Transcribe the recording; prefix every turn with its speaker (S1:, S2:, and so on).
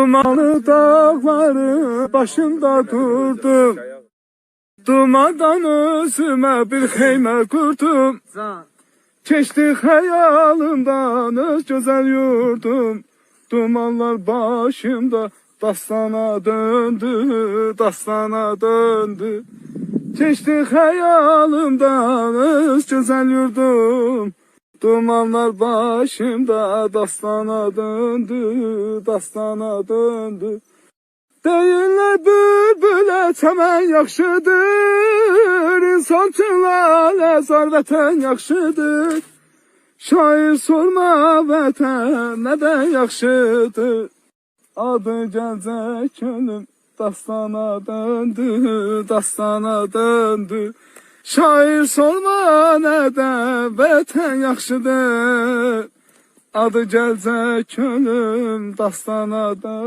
S1: Dumanlı dağları başımda durdum. Dumandan özüme bir heyme kurdum. Keçti hayalımdan öz güzel yurdum. Dumanlar başımda dastana döndü, dastana döndü. Keçti hayalımdan öz güzel yurdum. Dumanlar başımda dastana döndü, dastana döndü. Deyirlər bülbülə çəmən yaxşıdır, insan üçün lalə zar vətən yaxşıdır. Şair sorma vətən nədən yaxşıdır. Adı gəlcək ölüm dastana döndü, dastana döndü. Şair sorma nədən vətən yaxşıdır. Adı gəlcək ölüm dastana döndü.